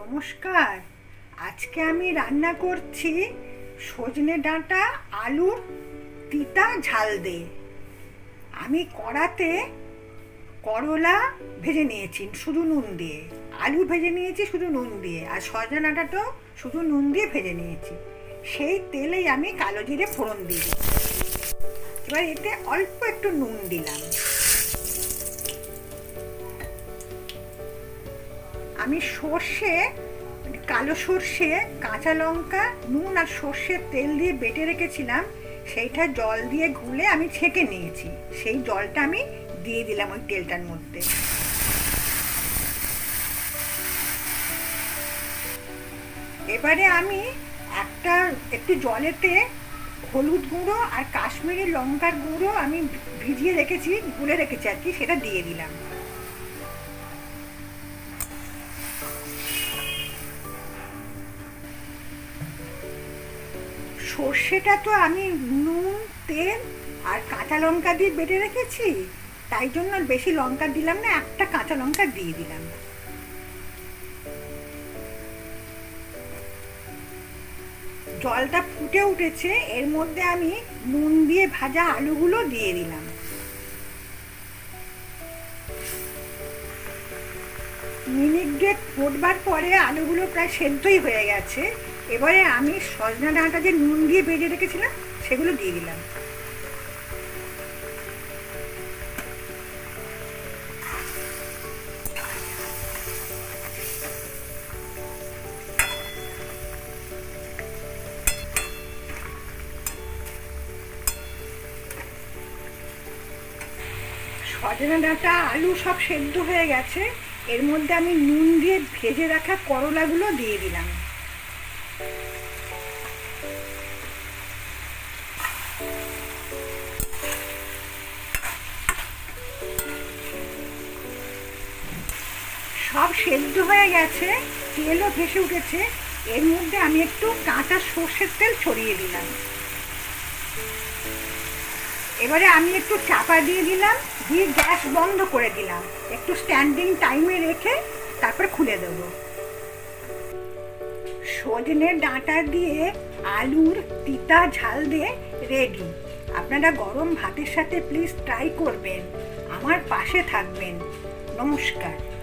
নমস্কার। আজকে আমি রান্না করছি সজনে ডাঁটা, আলুর তিতা ঝাল দে আমি কড়াতে করলা ভেজে নিয়েছি, শুধু নুন দিয়ে। আলু ভেজে নিয়েছি, শুধু নুন দিয়ে। আর সজনে ডাঁটাটাও শুধু নুন দিয়ে ভেজে নিয়েছি। সেই তেলেই আমি কালো জিরে ফোড়ন দিই এবার এতে অল্প একটু নুন দিলাম। আমি সর্ষে মানে কালো সর্ষে, কাঁচা লঙ্কা, নুন আর সর্ষের তেল দিয়ে বেটে রেখেছিলাম। সেইটা জল দিয়ে গুলে আমি ছেঁকে নিয়েছি। সেই জলটা আমি দিয়ে দিলাম ওই তেলটার মধ্যে। এবারে আমি একটা, একটু জলেতে হলুদ গুঁড়ো আর কাশ্মীরি লঙ্কার গুঁড়ো আমি ভিজিয়ে রেখেছি, গুলে রেখেছি আর কি, সেটা দিয়ে দিলাম। সর্ষেটা তো আমি নুন, তেল আর কাঁচা লঙ্কা দিয়ে বেটে রেখেছি। তাই জন্য বেশি লঙ্কা দিলাম না, একটা কাঁচা লঙ্কা দিয়ে দিলাম। জলটা ফুটে উঠেছে, এর মধ্যে আমি নুন দিয়ে ভাজা আলুগুলো দিয়ে দিলাম। মিনিট দুয়েক ফুটবার পরে আলুগুলো প্রায় সেদ্ধই হয়ে গেছে। এবারে আমি সজনা ডাঁটা যে নুন দিয়ে ভেজে রেখেছিলাম, সেগুলো দিয়ে দিলাম। সজনা ডাঁটা, আলু সব সেদ্ধ হয়ে গেছে। এর মধ্যে আমি নুন দিয়ে ভেজে রাখা করলাগুলো দিয়ে দিলাম। সেদ্ধ হয়ে গেছে, তেলও ভেসে উঠেছে। এর মধ্যে আমি একটু কাঁচা সর্ষের তেল ছড়িয়ে দিলাম। এবারে আমি একটু চাপা দিয়ে দিলাম, দিয়ে গ্যাস বন্ধ করে দিলাম। একটু স্ট্যান্ডিং টাইমে রেখে তারপর খুলে দেব। সজনে ডাঁটা দিয়ে আলুর তিতা ঝাল দিয়ে রেডি আপনারা গরম ভাতের সাথে প্লিজ ট্রাই করবেন। আমার পাশে থাকবেন। নমস্কার।